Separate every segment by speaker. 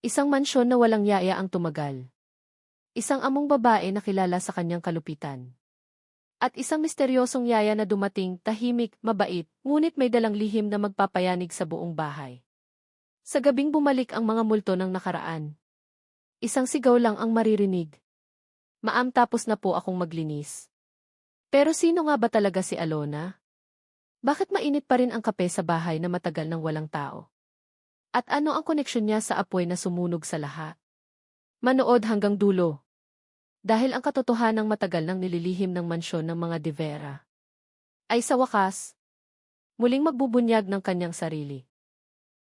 Speaker 1: Isang mansyon na walang yaya ang tumagal. Isang among babae na kilala sa kanyang kalupitan. At isang misteryosong yaya na dumating, tahimik, mabait, ngunit may dalang lihim na magpapayanig sa buong bahay. Sa gabing bumalik ang mga multo ng nakaraan. Isang sigaw lang ang maririnig. Maam tapos na po akong maglinis. Pero sino nga ba talaga si Alona? Bakit mainit pa rin ang kape sa bahay na matagal nang walang tao? At ano ang koneksyon niya sa apoy na sumunog sa lahat? Manood hanggang dulo. Dahil ang katotohanang matagal nang nililihim ng mansyon ng mga De Vera. Ay sa wakas, muling magbubunyag ng kanyang sarili.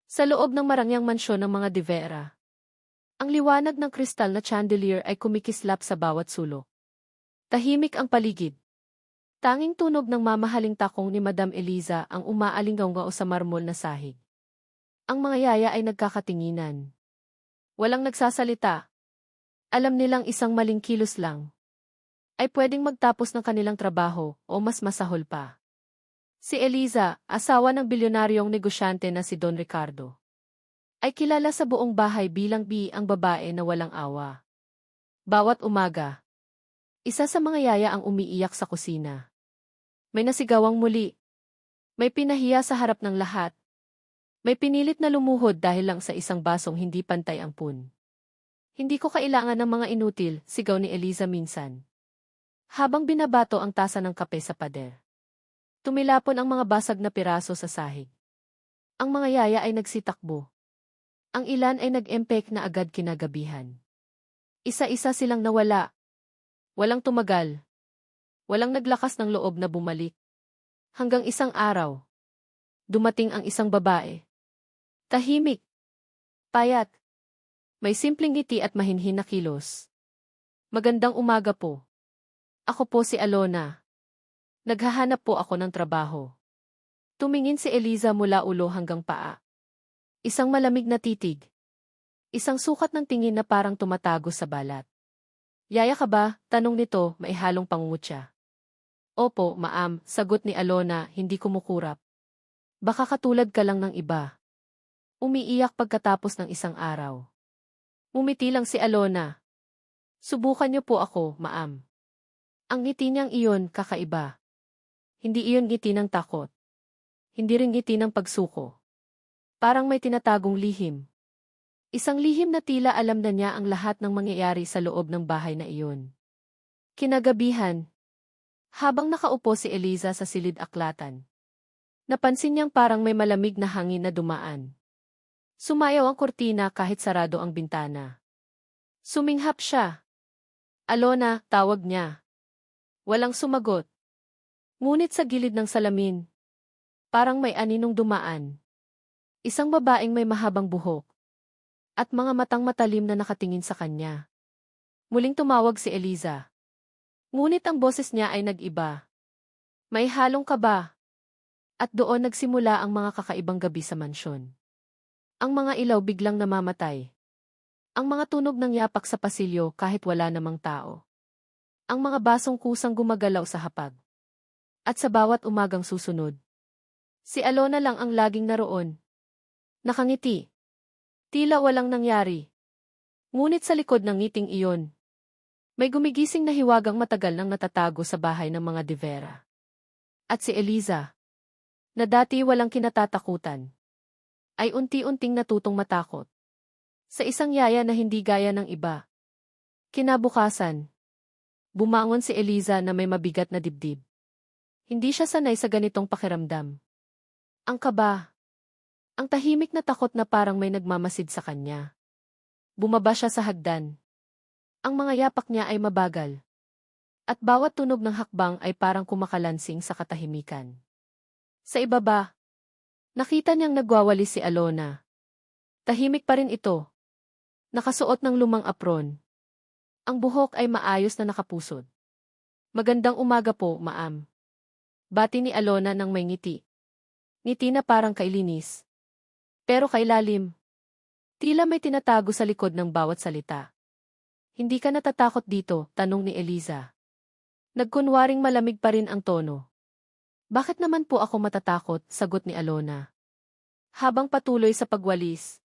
Speaker 1: Sa loob ng marangyang mansyon ng mga De Vera, ang liwanag ng kristal na chandelier ay kumikislap sa bawat sulok. Tahimik ang paligid. Tanging tunog ng mamahaling takong ni Madam Eliza ang umaalingaw sa marmol na sahig. Ang mga yaya ay nagkakatinginan. Walang nagsasalita. Alam nilang isang maling kilos lang. Ay pwedeng magtapos ng kanilang trabaho o mas masahol pa. Si Eliza, asawa ng bilyonaryong negosyante na si Don Ricardo, ay kilala sa buong bahay bilang B ang babae na walang awa. Bawat umaga, isa sa mga yaya ang umiiyak sa kusina. May nasigawang muli. May pinahiya sa harap ng lahat may pinilit na lumuhod dahil lang sa isang basong hindi pantay ang pun. Hindi ko kailangan ng mga inutil, sigaw ni Eliza minsan. Habang binabato ang tasa ng kape sa pader. Tumilapon ang mga basag na piraso sa sahig. Ang mga yaya ay nagsitakbo. Ang ilan ay nag-empek na agad kinagabihan. Isa-isa silang nawala. Walang tumagal. Walang naglakas ng loob na bumalik. Hanggang isang araw. Dumating ang isang babae. Tahimik. Payat. May simpleng ngiti at mahinhin na kilos. Magandang umaga po. Ako po si Alona. Naghahanap po ako ng trabaho. Tumingin si Eliza mula ulo hanggang paa. Isang malamig na titig. Isang sukat ng tingin na parang tumatago sa balat. Yaya ka ba? Tanong nito, maihalong pangungutya. Opo, maam, sagot ni Alona, hindi kumukurap. Baka katulad ka lang ng iba. Umiiyak pagkatapos ng isang araw. Umiti lang si Alona. Subukan niyo po ako, maam. Ang ngiti niyang iyon, kakaiba. Hindi iyon ngiti ng takot. Hindi rin ngiti ng pagsuko. Parang may tinatagong lihim. Isang lihim na tila alam na niya ang lahat ng mangyayari sa loob ng bahay na iyon. Kinagabihan, habang nakaupo si Eliza sa silid aklatan, napansin niyang parang may malamig na hangin na dumaan. Sumayaw ang kurtina kahit sarado ang bintana. Suminghap siya. Alona, tawag niya. Walang sumagot. Ngunit sa gilid ng salamin, parang may aninong dumaan. Isang babaeng may mahabang buhok. At mga matang matalim na nakatingin sa kanya. Muling tumawag si Eliza. Ngunit ang boses niya ay nag-iba. May halong kaba. At doon nagsimula ang mga kakaibang gabi sa mansyon. Ang mga ilaw biglang namamatay. Ang mga tunog ng yapak sa pasilyo kahit wala namang tao. Ang mga basong kusang gumagalaw sa hapag. At sa bawat umagang susunod. Si Alona lang ang laging naroon. Nakangiti. Tila walang nangyari. Ngunit sa likod ng ngiting iyon, may gumigising na hiwagang matagal nang natatago sa bahay ng mga De Vera. At si Eliza, na dati walang kinatatakutan, ay unti-unting natutong matakot. Sa isang yaya na hindi gaya ng iba. Kinabukasan. Bumangon si Eliza na may mabigat na dibdib. Hindi siya sanay sa ganitong pakiramdam. Ang kaba. Ang tahimik na takot na parang may nagmamasid sa kanya. Bumaba siya sa hagdan. Ang mga yapak niya ay mabagal. At bawat tunog ng hakbang ay parang kumakalansing sa katahimikan. Sa ibaba, Nakita niyang nagwawali si Alona. Tahimik pa rin ito. Nakasuot ng lumang apron. Ang buhok ay maayos na nakapusod. Magandang umaga po, maam. Bati ni Alona ng may ngiti. Ngiti na parang kailinis. Pero kailalim. Tila may tinatago sa likod ng bawat salita. Hindi ka natatakot dito, tanong ni Eliza. Nagkunwaring malamig pa rin ang tono. Bakit naman po ako matatakot, sagot ni Alona. Habang patuloy sa pagwalis.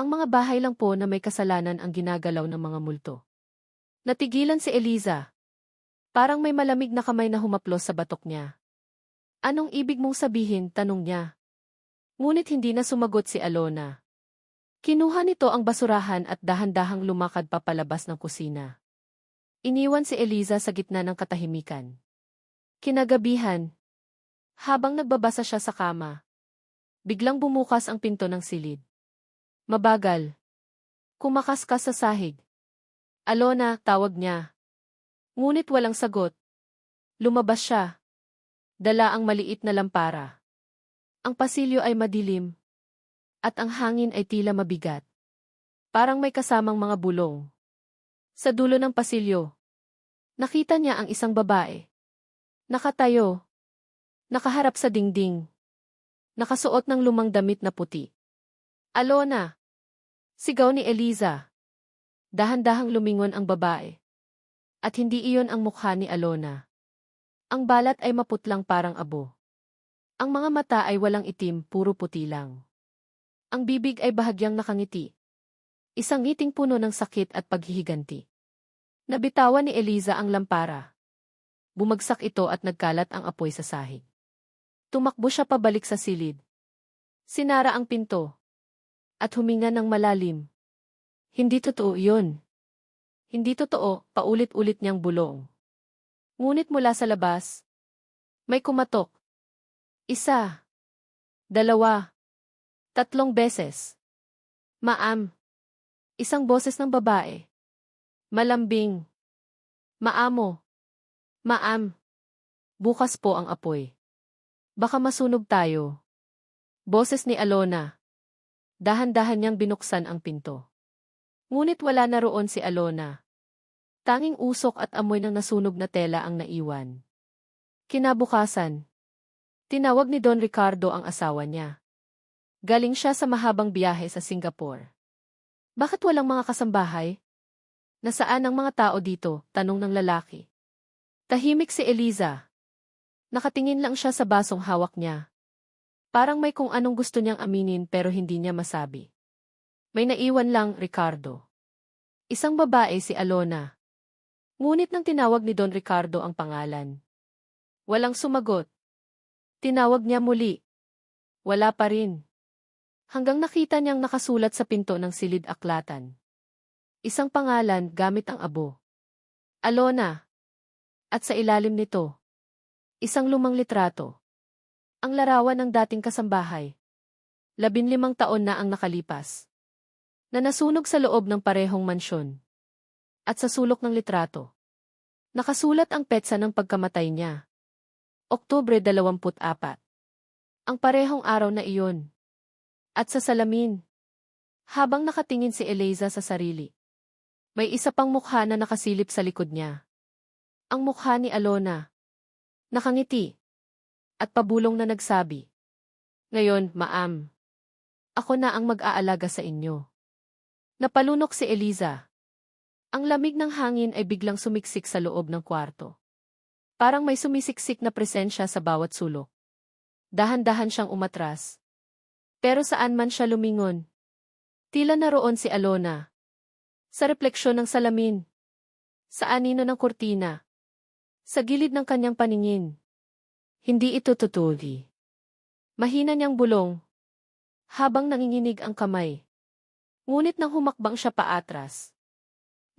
Speaker 1: Ang mga bahay lang po na may kasalanan ang ginagalaw ng mga multo. Natigilan si Eliza. Parang may malamig na kamay na humaplos sa batok niya. Anong ibig mong sabihin, tanong niya. Ngunit hindi na sumagot si Alona. Kinuha nito ang basurahan at dahan-dahang lumakad papalabas ng kusina. Iniwan si Eliza sa gitna ng katahimikan. Kinagabihan. Habang nagbabasa siya sa kama. Biglang bumukas ang pinto ng silid. Mabagal. Kumakaskas sa sahig. Alona, tawag niya. Ngunit walang sagot. Lumabas siya. Dala ang maliit na lampara. Ang pasilyo ay madilim. At ang hangin ay tila mabigat. Parang may kasamang mga bulong. Sa dulo ng pasilyo. Nakita niya ang isang babae. Nakatayo. Nakaharap sa dingding. Nakasuot ng lumang damit na puti. Alona! Sigaw ni Eliza. Dahan-dahang lumingon ang babae. At hindi iyon ang mukha ni Alona. Ang balat ay maputlang parang abo. Ang mga mata ay walang itim, puro puti lang. Ang bibig ay bahagyang nakangiti. Isang ngiting puno ng sakit at paghihiganti. Nabitawan ni Eliza ang lampara. Bumagsak ito at nagkalat ang apoy sa sahig. Tumakbo siya pabalik sa silid. Sinara ang pinto. At huminga ng malalim. Hindi totoo yun. Hindi totoo, paulit-ulit niyang bulong. Ngunit mula sa labas, may kumatok. Isa. Dalawa. Tatlong beses. Maam. Isang boses ng babae. Malambing. Maamo. Maam. Bukas po ang apoy. Baka masunog tayo. Boses ni Alona. Dahan-dahan niyang binuksan ang pinto. Ngunit wala na roon si Alona. Tanging usok at amoy ng nasunog na tela ang naiwan. Kinabukasan. Tinawag ni Don Ricardo ang asawa niya. Galing siya sa mahabang biyahe sa Singapore. Bakit walang mga kasambahay? Nasaan ang mga tao dito? Tanong ng lalaki. Tahimik si Eliza. Nakatingin lang siya sa basong hawak niya. Parang may kung anong gusto niyang aminin pero hindi niya masabi. May naiwan lang, Ricardo. Isang babae si Alona. Ngunit nang tinawag ni Don Ricardo ang pangalan. Walang sumagot. Tinawag niya muli. Wala pa rin. Hanggang nakita niyang nakasulat sa pinto ng silid aklatan. Isang pangalan gamit ang abo. Alona. At sa ilalim nito, isang lumang litrato. Ang larawan ng dating kasambahay. Labinlimang taon na ang nakalipas. Na nasunog sa loob ng parehong mansyon at sa sulok ng litrato. Nakasulat ang petsa ng pagkamatay niya. Oktubre 24. Ang parehong araw na iyon. At sa salamin. Habang nakatingin si Eliza sa sarili. May isa pang mukha na nakasilip sa likod niya. Ang mukha ni Alona. Nakangiti. At pabulong na nagsabi. Ngayon, maam. Ako na ang mag-aalaga sa inyo. Napalunok si Eliza. Ang lamig ng hangin ay biglang sumiksik sa loob ng kwarto. Parang may sumisiksik na presensya sa bawat sulok. Dahan-dahan siyang umatras. Pero saan man siya lumingon. Tila naroon si Alona. Sa refleksyon ng salamin. Sa anino ng kurtina. Sa gilid ng kanyang paningin. Hindi ito tutuli. Mahina niyang bulong. Habang nanginginig ang kamay. Ngunit nang humakbang siya paatras.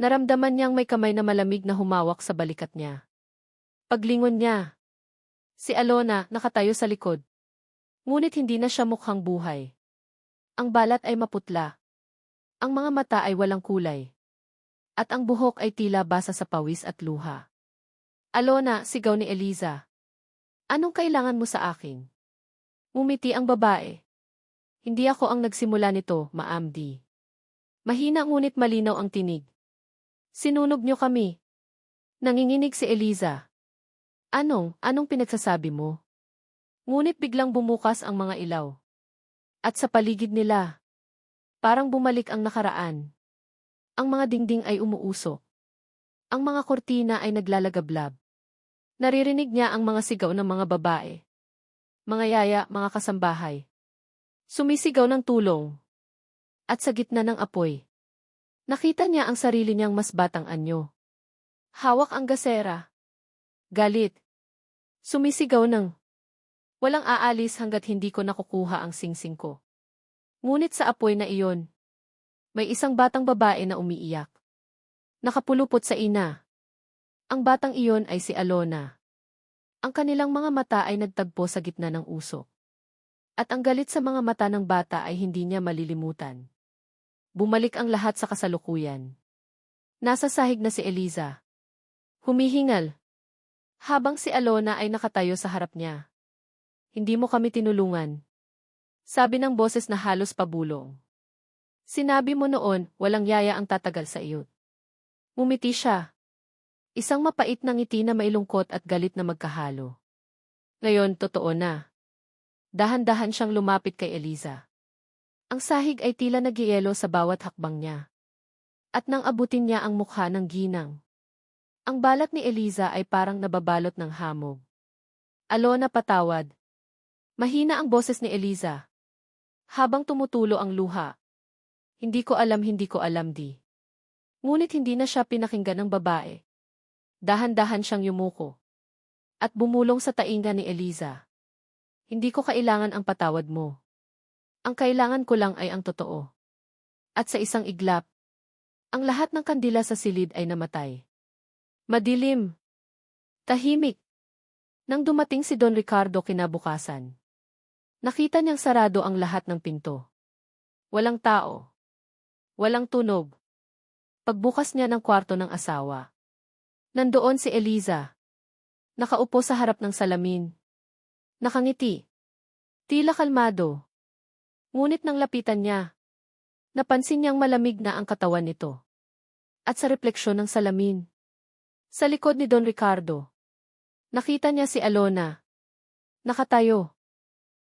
Speaker 1: Naramdaman niyang may kamay na malamig na humawak sa balikat niya. Paglingon niya. Si Alona nakatayo sa likod. Ngunit hindi na siya mukhang buhay. Ang balat ay maputla. Ang mga mata ay walang kulay. At ang buhok ay tila basa sa pawis at luha. Alona, sigaw ni Eliza. Anong kailangan mo sa akin? Mumiti ang babae. Hindi ako ang nagsimula nito, maamdi. Mahina ngunit malinaw ang tinig. Sinunog niyo kami. Nanginginig si Eliza. Anong, anong pinagsasabi mo? Ngunit biglang bumukas ang mga ilaw. At sa paligid nila, parang bumalik ang nakaraan. Ang mga dingding ay umuusok. Ang mga kortina ay naglalagablab. Naririnig niya ang mga sigaw ng mga babae. Mga yaya, mga kasambahay. Sumisigaw ng tulong. At sa gitna ng apoy, nakita niya ang sarili niyang mas batang anyo. Hawak ang gasera. Galit. Sumisigaw ng, walang aalis hanggat hindi ko nakukuha ang singsing ko. Ngunit sa apoy na iyon, may isang batang babae na umiiyak. Nakapulupot sa ina. Ang batang iyon ay si Alona. Ang kanilang mga mata ay nagtagpo sa gitna ng usok. At ang galit sa mga mata ng bata ay hindi niya malilimutan. Bumalik ang lahat sa kasalukuyan. Nasa sahig na si Eliza. Humihingal. Habang si Alona ay nakatayo sa harap niya. Hindi mo kami tinulungan. Sabi ng boses na halos pabulong. Sinabi mo noon, walang yaya ang tatagal sa iyo. Umiti siya. Isang mapait na ngiti na mailungkot at galit na magkahalo. Ngayon, totoo na. Dahan-dahan siyang lumapit kay Eliza. Ang sahig ay tila nagyelo sa bawat hakbang niya. At nang abutin niya ang mukha ng ginang. Ang balat ni Eliza ay parang nababalot ng hamog. Alona patawad. Mahina ang boses ni Eliza. Habang tumutulo ang luha. Hindi ko alam, hindi ko alam di. Ngunit hindi na siya pinakinggan ng babae. Dahan-dahan siyang yumuko. At bumulong sa tainga ni Eliza. Hindi ko kailangan ang patawad mo. Ang kailangan ko lang ay ang totoo. At sa isang iglap, ang lahat ng kandila sa silid ay namatay. Madilim. Tahimik. Nang dumating si Don Ricardo kinabukasan, nakita niyang sarado ang lahat ng pinto. Walang tao. Walang tunog. Pagbukas niya ng kwarto ng asawa. Nandoon si Eliza. Nakaupo sa harap ng salamin. Nakangiti. Tila kalmado. Ngunit nang lapitan niya, napansin niyang malamig na ang katawan nito. At sa refleksyon ng salamin, sa likod ni Don Ricardo, nakita niya si Alona. Nakatayo.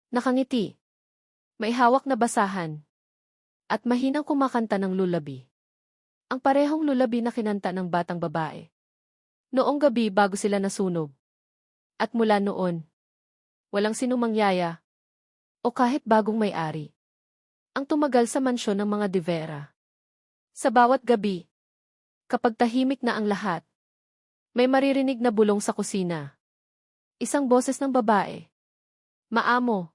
Speaker 1: Nakangiti. May hawak na basahan. At mahinang kumakanta ng lulabi. Ang parehong lulabi na kinanta ng batang babae. Noong gabi bago sila nasunog. At mula noon, walang sinumang yaya o kahit bagong may-ari ang tumagal sa mansyon ng mga Divera. Sa bawat gabi, kapag tahimik na ang lahat, may maririnig na bulong sa kusina. Isang boses ng babae. Maamo.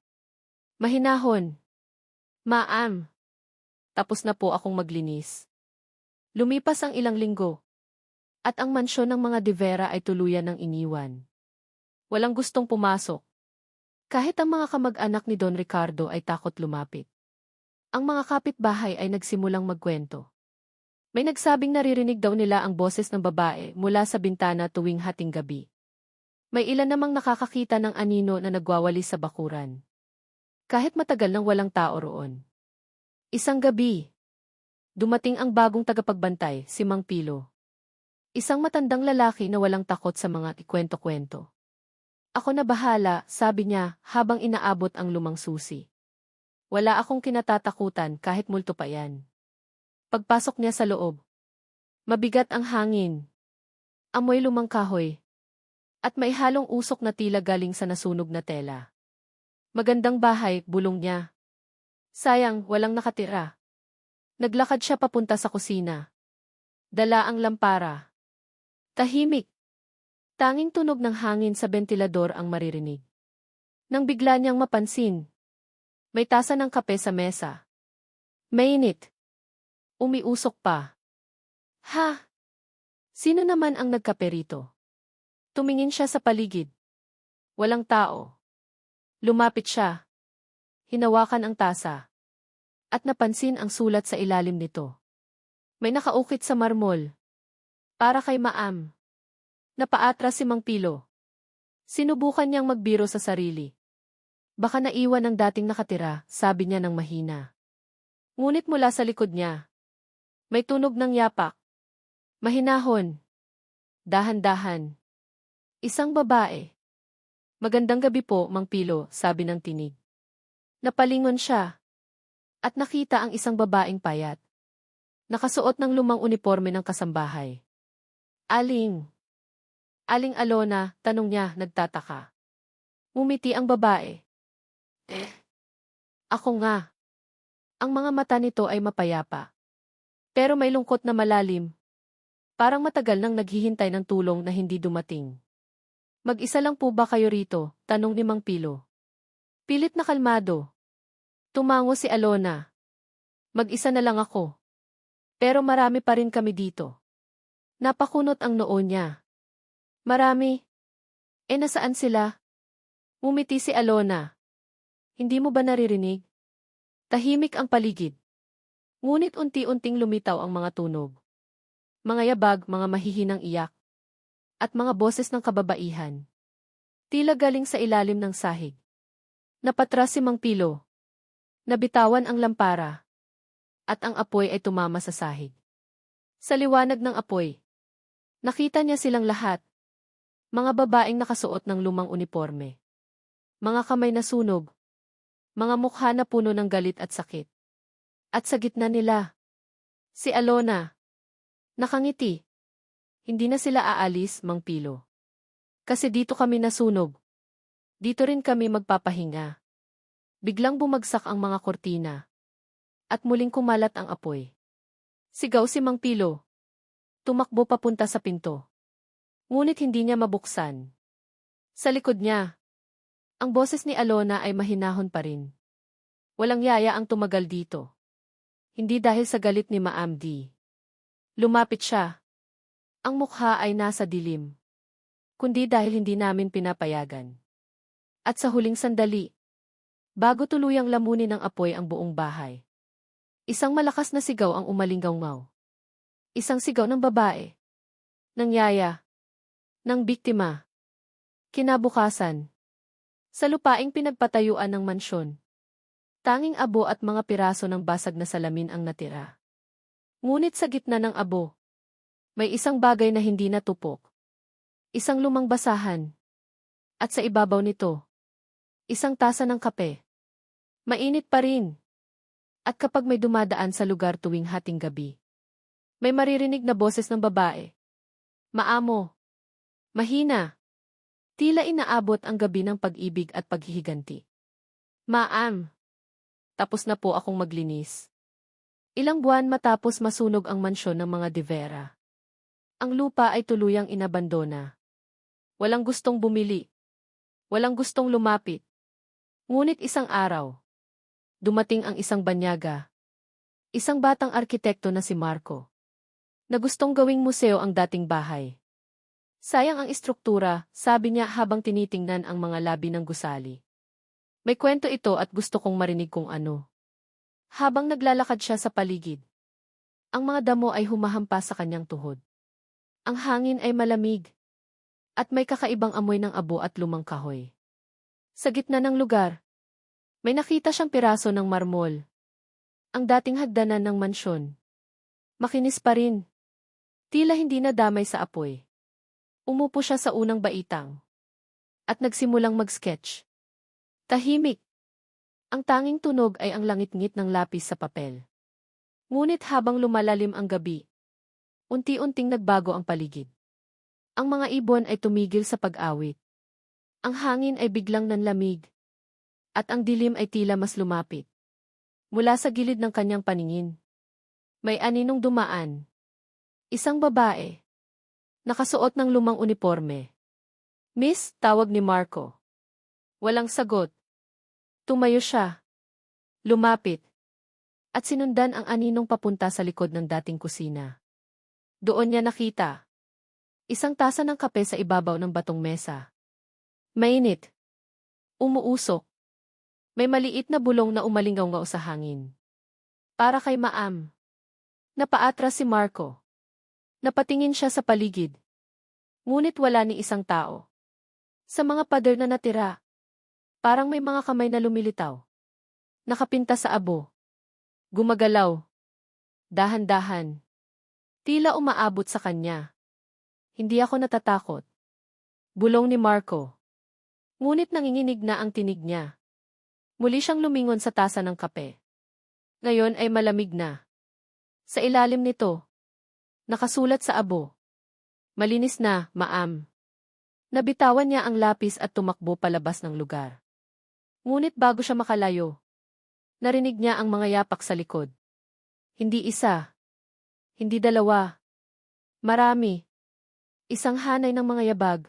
Speaker 1: Mahinahon. Maam. Tapos na po akong maglinis. Lumipas ang ilang linggo. At ang mansyon ng mga Divera ay tuluyan ng iniwan. Walang gustong pumasok. Kahit ang mga kamag-anak ni Don Ricardo ay takot lumapit. Ang mga kapitbahay ay nagsimulang magkwento. May nagsabing naririnig daw nila ang boses ng babae mula sa bintana tuwing hating gabi. May ilan namang nakakakita ng anino na nagwawali sa bakuran. Kahit matagal nang walang tao roon. Isang gabi, Dumating ang bagong tagapagbantay, si Mang Pilo. Isang matandang lalaki na walang takot sa mga ikwento-kwento. Ako na bahala, sabi niya, habang inaabot ang lumang susi. Wala akong kinatatakutan kahit multo pa yan. Pagpasok niya sa loob. Mabigat ang hangin. Amoy lumang kahoy. At may halong usok na tila galing sa nasunog na tela. Magandang bahay, bulong niya. Sayang, walang nakatira. Naglakad siya papunta sa kusina. Dala ang lampara. Tahimik. Tanging tunog ng hangin sa bentilador ang maririnig. Nang bigla niyang mapansin. May tasa ng kape sa mesa. Mainit. Umiusok pa. Ha? Sino naman ang nagkape rito? Tumingin siya sa paligid. Walang tao. Lumapit siya. Hinawakan ang tasa at napansin ang sulat sa ilalim nito. May nakaukit sa marmol. Para kay Maam. Napaatras si Mang Pilo. Sinubukan niyang magbiro sa sarili. Baka naiwan ang dating nakatira, sabi niya ng mahina. Ngunit mula sa likod niya, may tunog ng yapak. Mahinahon. Dahan-dahan. Isang babae. Magandang gabi po, Mang Pilo, sabi ng tinig. Napalingon siya, at nakita ang isang babaeng payat. Nakasuot ng lumang uniforme ng kasambahay. Aling? Aling Alona, tanong niya, nagtataka. Umiti ang babae. Eh, ako nga. Ang mga mata nito ay mapayapa. Pero may lungkot na malalim. Parang matagal nang naghihintay ng tulong na hindi dumating. Mag-isa lang po ba kayo rito? Tanong ni Mang Pilo. Pilit na kalmado. Tumango si Alona. Mag-isa na lang ako. Pero marami pa rin kami dito. Napakunot ang noo niya. Marami. E nasaan sila? Umiti si Alona. Hindi mo ba naririnig? Tahimik ang paligid. Ngunit unti-unting lumitaw ang mga tunog. Mga yabag, mga mahihinang iyak. At mga boses ng kababaihan. Tila galing sa ilalim ng sahig. Napatras si Mang Pilo. Nabitawan ang lampara. At ang apoy ay tumama sa sahig. Sa liwanag ng apoy, nakita niya silang lahat. Mga babaeng nakasuot ng lumang uniforme. Mga kamay na sunog. Mga mukha na puno ng galit at sakit. At sa gitna nila, si Alona. Nakangiti. Hindi na sila aalis, Mang Pilo. Kasi dito kami nasunog. Dito rin kami magpapahinga. Biglang bumagsak ang mga kortina. At muling kumalat ang apoy. Sigaw si Mang Pilo. Tumakbo papunta sa pinto. Ngunit hindi niya mabuksan. Sa likod niya, ang boses ni Alona ay mahinahon pa rin. Walang yaya ang tumagal dito. Hindi dahil sa galit ni Maamdi. Lumapit siya. Ang mukha ay nasa dilim. Kundi dahil hindi namin pinapayagan. At sa huling sandali, bago tuluyang lamunin ng apoy ang buong bahay. Isang malakas na sigaw ang umalinggaw-ngaw. Isang sigaw ng babae. Ng yaya. Ng biktima. Kinabukasan. Sa lupaing pinagpatayuan ng mansyon. Tanging abo at mga piraso ng basag na salamin ang natira. Ngunit sa gitna ng abo, may isang bagay na hindi natupok. Isang lumang basahan. At sa ibabaw nito, isang tasa ng kape. Mainit pa rin. At kapag may dumadaan sa lugar tuwing hating gabi, may maririnig na boses ng babae. Maamo. Mahina. Tila inaabot ang gabi ng pag-ibig at paghihiganti. Maam. Tapos na po akong maglinis. Ilang buwan matapos masunog ang mansyon ng mga De Vera. Ang lupa ay tuluyang inabandona. Walang gustong bumili. Walang gustong lumapit. Ngunit isang araw, dumating ang isang banyaga. Isang batang arkitekto na si Marco. Na gustong gawing museo ang dating bahay. Sayang ang istruktura, sabi niya habang tinitingnan ang mga labi ng gusali. May kwento ito at gusto kong marinig kung ano. Habang naglalakad siya sa paligid, ang mga damo ay humahampas sa kanyang tuhod. Ang hangin ay malamig, at may kakaibang amoy ng abo at lumang kahoy. Sa gitna ng lugar, may nakita siyang piraso ng marmol. Ang dating hagdanan ng mansyon. Makinis pa rin. Tila hindi nadamay sa apoy. Umupo siya sa unang baitang. At nagsimulang mag-sketch. Tahimik. Ang tanging tunog ay ang langit-ngit ng lapis sa papel. Ngunit habang lumalalim ang gabi, unti-unting nagbago ang paligid. Ang mga ibon ay tumigil sa pag-awit. Ang hangin ay biglang nanlamig. At ang dilim ay tila mas lumapit. Mula sa gilid ng kanyang paningin. May aninong dumaan. Isang babae. Nakasuot ng lumang uniforme. Miss, tawag ni Marco. Walang sagot. Tumayo siya. Lumapit. At sinundan ang aninong papunta sa likod ng dating kusina. Doon niya nakita. Isang tasa ng kape sa ibabaw ng batong mesa. Mainit. Umuusok. May maliit na bulong na umalingaw sa hangin. Para kay Maam. Napaatras si Marco. Napatingin siya sa paligid. Ngunit wala ni isang tao. Sa mga pader na natira, Parang may mga kamay na lumilitaw. Nakapinta sa abo. Gumagalaw. Dahan-dahan. Tila umaabot sa kanya. Hindi ako natatakot. Bulong ni Marco. Ngunit nanginginig na ang tinig niya. Muli siyang lumingon sa tasa ng kape. Ngayon ay malamig na. Sa ilalim nito, nakasulat sa abo. Malinis na, maam. Nabitawan niya ang lapis at tumakbo palabas ng lugar. Ngunit bago siya makalayo, Narinig niya ang mga yapak sa likod. Hindi isa. Hindi dalawa. Marami. Isang hanay ng mga yabag.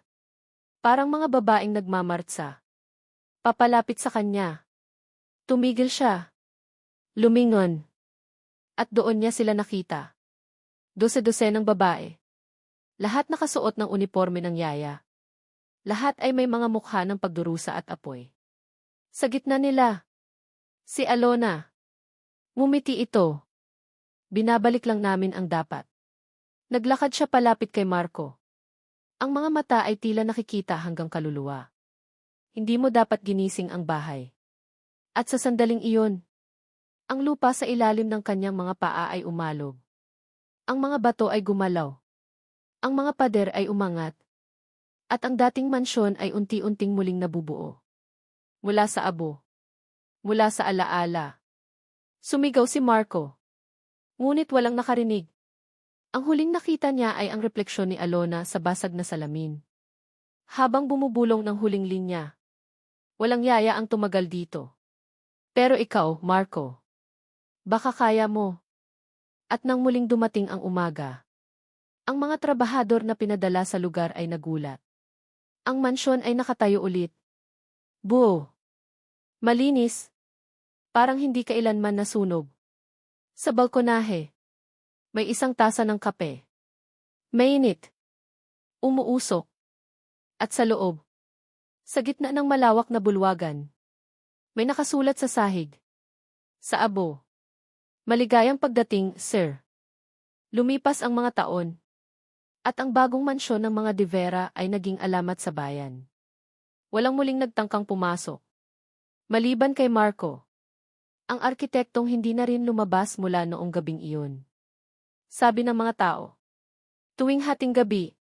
Speaker 1: Parang mga babaeng nagmamartsa. Papalapit sa kanya. Tumigil siya. Lumingon. At doon niya sila nakita. Dose-dose ng babae. Lahat nakasuot ng uniforme ng yaya. Lahat ay may mga mukha ng pagdurusa at apoy. Sa gitna nila, si Alona. Ngumiti ito. Binabalik lang namin ang dapat. Naglakad siya palapit kay Marco. Ang mga mata ay tila nakikita hanggang kaluluwa. Hindi mo dapat ginising ang bahay. At sa sandaling iyon, ang lupa sa ilalim ng kanyang mga paa ay umalog. Ang mga bato ay gumalaw. Ang mga pader ay umangat. At ang dating mansyon ay unti-unting muling nabubuo. Mula sa abo. Mula sa alaala. Sumigaw si Marco. Ngunit walang nakarinig. Ang huling nakita niya ay ang refleksyon ni Alona sa basag na salamin. Habang bumubulong ng huling linya. Walang yaya ang tumagal dito. Pero ikaw, Marco. Baka kaya mo. At nang muling dumating ang umaga. Ang mga trabahador na pinadala sa lugar ay nagulat. Ang mansyon ay nakatayo ulit. Buo. Malinis. Parang hindi kailanman nasunog. Sa balkonahe. May isang tasa ng kape. Mainit. Umuusok. At sa loob. Sa gitna ng malawak na bulwagan. May nakasulat sa sahig. Sa abo. Maligayang pagdating, sir. Lumipas ang mga taon. At ang bagong mansyon ng mga Divera ay naging alamat sa bayan. Walang muling nagtangkang pumasok. Maliban kay Marco. Ang arkitektong hindi na rin lumabas mula noong gabing iyon. Sabi ng mga tao. Tuwing hating gabi,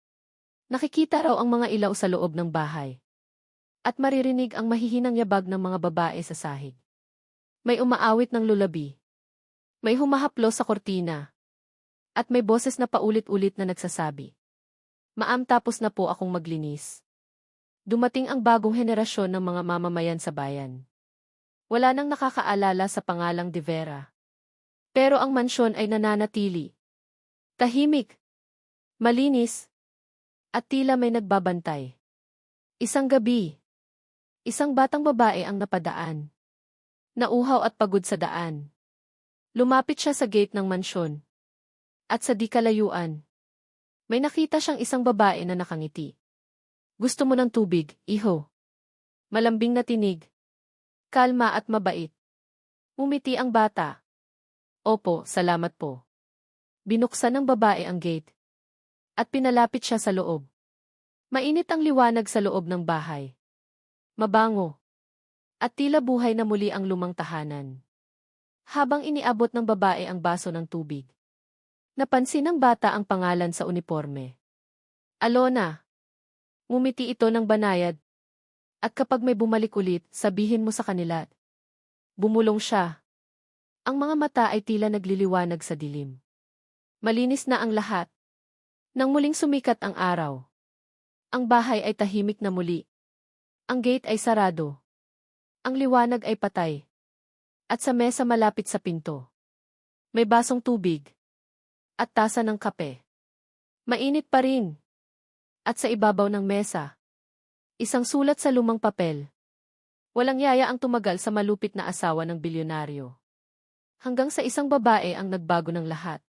Speaker 1: nakikita raw ang mga ilaw sa loob ng bahay. At maririnig ang mahihinang yabag ng mga babae sa sahig. May umaawit ng lulabi. May humahaplo sa kortina. At may boses na paulit-ulit na nagsasabi. Maam tapos na po akong maglinis. Dumating ang bagong henerasyon ng mga mamamayan sa bayan. Wala nang nakakaalala sa pangalang De Vera. Pero ang mansyon ay nananatili. Tahimik. Malinis. At tila may nagbabantay. Isang gabi. Isang batang babae ang napadaan. Nauhaw at pagod sa daan. Lumapit siya sa gate ng mansyon. At sa di kalayuan. May nakita siyang isang babae na nakangiti. Gusto mo ng tubig, iho. Malambing na tinig. Kalma at mabait. Umiti ang bata. Opo, salamat po. Binuksan ng babae ang gate. At pinalapit siya sa loob. Mainit ang liwanag sa loob ng bahay. Mabango. At tila buhay na muli ang lumang tahanan. Habang iniabot ng babae ang baso ng tubig. Napansin ng bata ang pangalan sa uniforme. Alona. Ngumiti ito ng banayad. At kapag may bumalik ulit, sabihin mo sa kanila. Bumulong siya. Ang mga mata ay tila nagliliwanag sa dilim. Malinis na ang lahat. Nang muling sumikat ang araw. Ang bahay ay tahimik na muli. Ang gate ay sarado. Ang liwanag ay patay. At sa mesa malapit sa pinto. May basong tubig. At tasa ng kape. Mainit pa rin. At sa ibabaw ng mesa. Isang sulat sa lumang papel. Walang yaya ang tumagal sa malupit na asawa ng bilyonaryo. Hanggang sa isang babae ang nagbago ng lahat.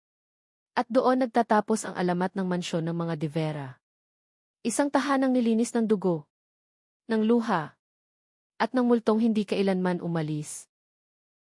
Speaker 1: At doon nagtatapos ang alamat ng mansyon ng mga Divera. Isang tahanang nilinis ng dugo, ng luha, at ng multong hindi kailanman umalis.